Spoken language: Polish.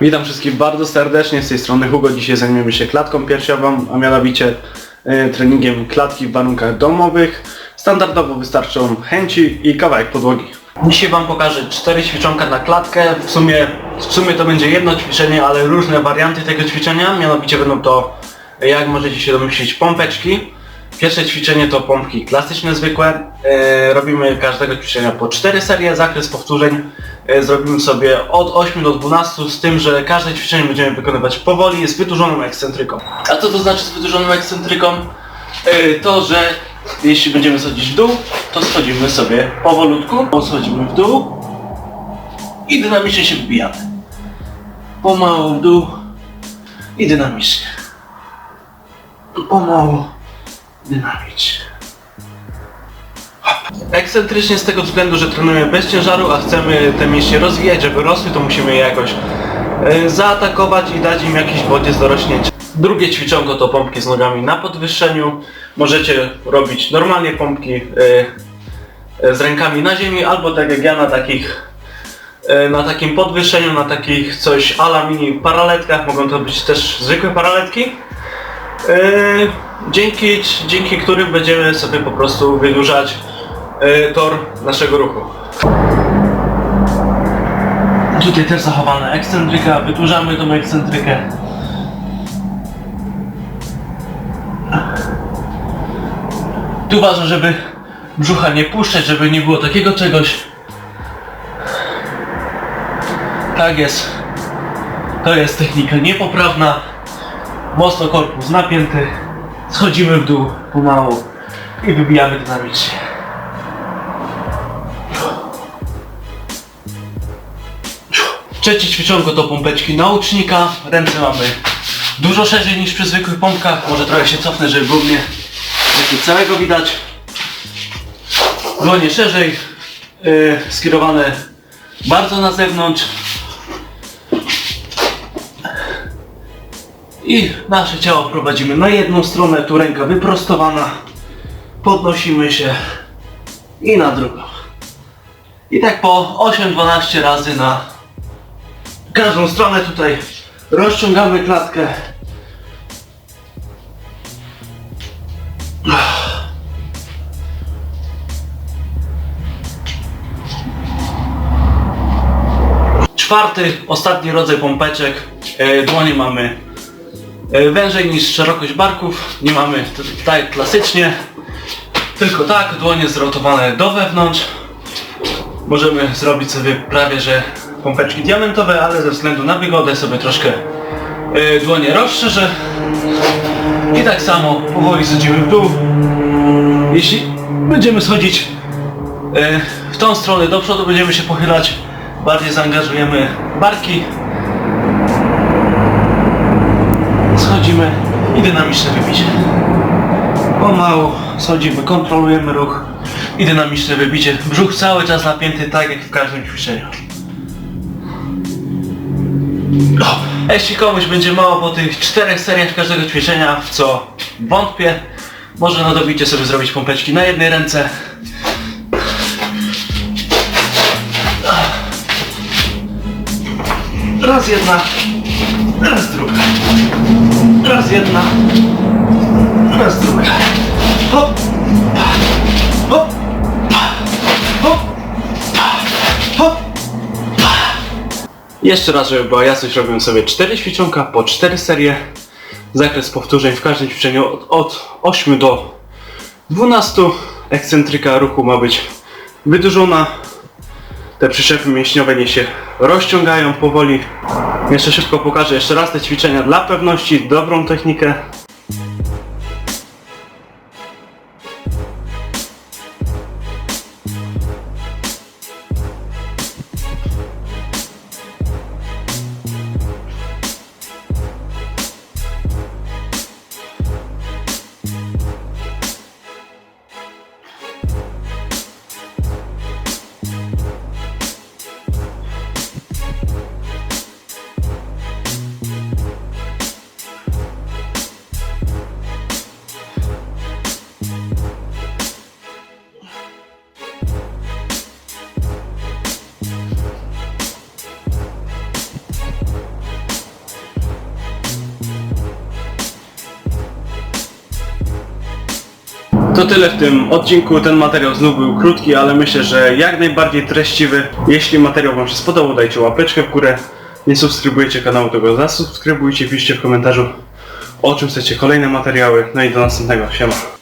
Witam wszystkich bardzo serdecznie, z tej strony Hugo. Dzisiaj zajmiemy się klatką piersiową, a mianowicie e, treningiem klatki w warunkach domowych. Standardowo wystarczą chęci i kawałek podłogi. Dzisiaj Wam pokażę cztery ćwiczonka na klatkę. W sumie, w sumie to będzie jedno ćwiczenie, ale różne warianty tego ćwiczenia. Mianowicie będą to, jak możecie się domyślić, pompeczki. Pierwsze ćwiczenie to pompki klasyczne, zwykłe. E, robimy każdego ćwiczenia po 4 serie, zakres powtórzeń zrobimy sobie od 8 do 12, z tym, że każde ćwiczenie będziemy wykonywać powoli, z wydłużoną ekscentryką. A co to znaczy z wydłużoną ekscentryką? E, to, że jeśli będziemy schodzić w dół, to schodzimy sobie powolutku, schodzimy w dół i dynamicznie się wbijamy. Pomału w dół i dynamicznie. Pomału dynamicznie. Ekscentrycznie z tego względu, że trenujemy bez ciężaru, a chcemy te mięśnie rozwijać, żeby rosły, to musimy je jakoś e, zaatakować i dać im jakiś bodziec do rośnięcia. Drugie ćwiczonko to pompki z nogami na podwyższeniu. Możecie robić normalnie pompki e, e, z rękami na ziemi, albo tak jak ja na takich na takim podwyższeniu, na takich coś ala mini paraletkach, mogą to być też zwykłe paraletki. E, dzięki, dzięki którym będziemy sobie po prostu wydłużać tor naszego ruchu. Tutaj też zachowana ekscentryka, wydłużamy tą ekscentrykę. Tu ważne, żeby brzucha nie puszczać, żeby nie było takiego czegoś. Tak jest. To jest technika niepoprawna. Mocno korpus napięty. Schodzimy w dół pomału i wybijamy dynamicznie. Trzecie ćwiczonko to pompeczki naucznika. Ręce mamy dużo szerzej niż przy zwykłych pompkach. Może trochę się cofnę, żeby było mnie całego widać. Dłonie szerzej, yy, skierowane bardzo na zewnątrz. I nasze ciało prowadzimy na jedną stronę, tu ręka wyprostowana. Podnosimy się i na drugą. I tak po 8-12 razy na każdą stronę tutaj rozciągamy klatkę. Czwarty, ostatni rodzaj pompeczek. E, Dłonie mamy e, wężej niż szerokość barków. Nie mamy t- jak klasycznie. Tylko tak, dłonie zrotowane do wewnątrz. Możemy zrobić sobie prawie że pompeczki diamentowe, ale ze względu na wygodę sobie troszkę e, dłonie rozszerzę. I tak samo powoli schodzimy w dół. Jeśli będziemy schodzić e, w tą stronę do przodu, będziemy się pochylać, bardziej zaangażujemy barki. Schodzimy i dynamiczne wybicie. Pomału schodzimy, kontrolujemy ruch i dynamiczne wybicie. Brzuch cały czas napięty, tak jak w każdym ćwiczeniu. O, a jeśli komuś będzie mało po tych czterech seriach każdego ćwiczenia, w co wątpię, może na dobicie sobie zrobić pompeczki na jednej ręce. Raz jedna, raz druga. Raz jedna, raz druga. Hop, Jeszcze raz, żeby była jasność, robimy sobie 4 ćwiczonka po 4 serie. Zakres powtórzeń w każdym ćwiczeniu od, od 8 do 12. Ekscentryka ruchu ma być wydłużona. Te przyczepy mięśniowe nie się rozciągają powoli. Jeszcze szybko pokażę jeszcze raz te ćwiczenia dla pewności, dobrą technikę. To tyle w tym odcinku. Ten materiał znów był krótki, ale myślę, że jak najbardziej treściwy. Jeśli materiał Wam się spodobał, dajcie łapeczkę w górę. Nie subskrybujecie kanału, to go zasubskrybujcie, piszcie w komentarzu o czym chcecie kolejne materiały. No i do następnego. Siema.